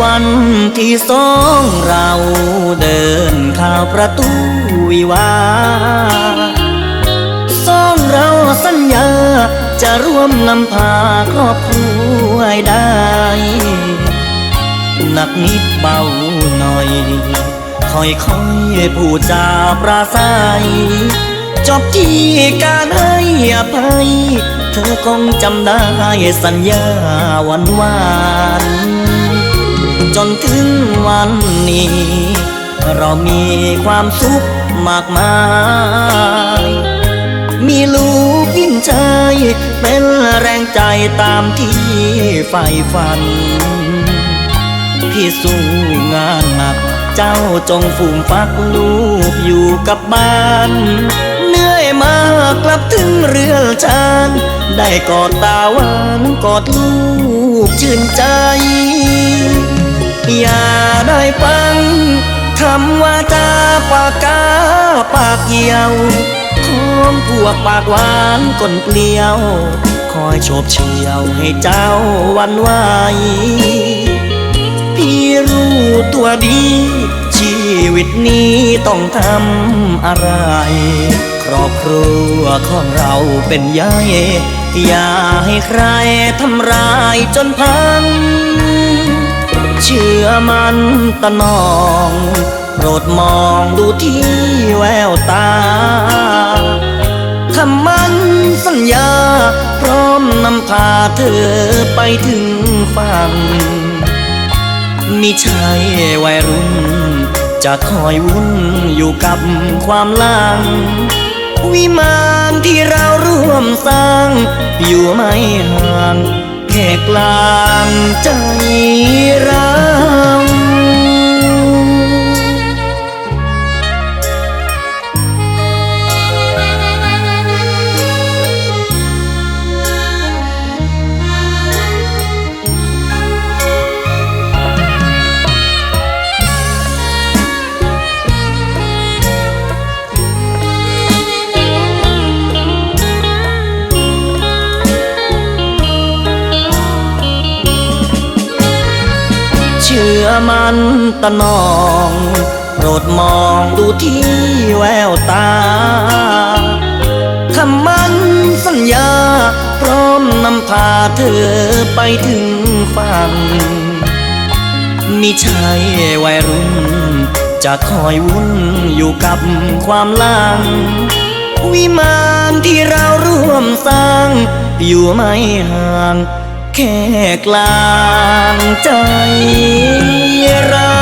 วันที่สองเราเดินเข้าประตูวิวาสองเราสัญญาจะร่วมนำพาครอบครัวให้ได้ หนักนิดเบาหน่อย ค่อยค่อยๆพูดจาปราศัยจบที่การให้อภัย เธอคงจำได้สัญญาวานวาน จนถึงวันนี้ เรามีความสุขมากมาย มีลูกยิ่งชายเป็นแรงใจตามที่ใฝ่ฝัน พี่สู้งานหนัก เจ้าจงฝูมฟักลูกอยู่กับบ้านเหนื่อยมากกลับถึงเรือนชานได้กอดตาหวานกอดลูกชื่นใจ อย่าได้ฟังคำว่าจาปากกาปากเหี่ยวของพวกปากหวานก้นเปลี่ยว คอยโฉบเฉี่ยวให้เจ้าวันไหวพี่รู้ตัวดี ชีวิตนี้ต้องทำอะไร ครอบครัวของเราเป็นใหญ่อย่าให้ใครทำร้ายจนพัง อมันตะนองโปรดมองดูที่แววตาคำมันสัญญา พร้อมนำพาเธอไปถึงฝั่งมิใช่วัยรุ่น จะคอยวุ่นอยู่กับความลังวิมานที่เราร่วมสร้าง อยู่ไม่ห่างแค่กลางใจเรา ชื่อมันตะนองโปรดมองดูที่แววตาคำมันสัญญา พร้อมนำพาเธอไปถึงฝั่งมิใช่วัยรุ่น จะคอยวุ่นอยู่กับความลังวิมานที่เราร่วมสร้าง อยู่ไม่ห่าง แค่กลางใจเรา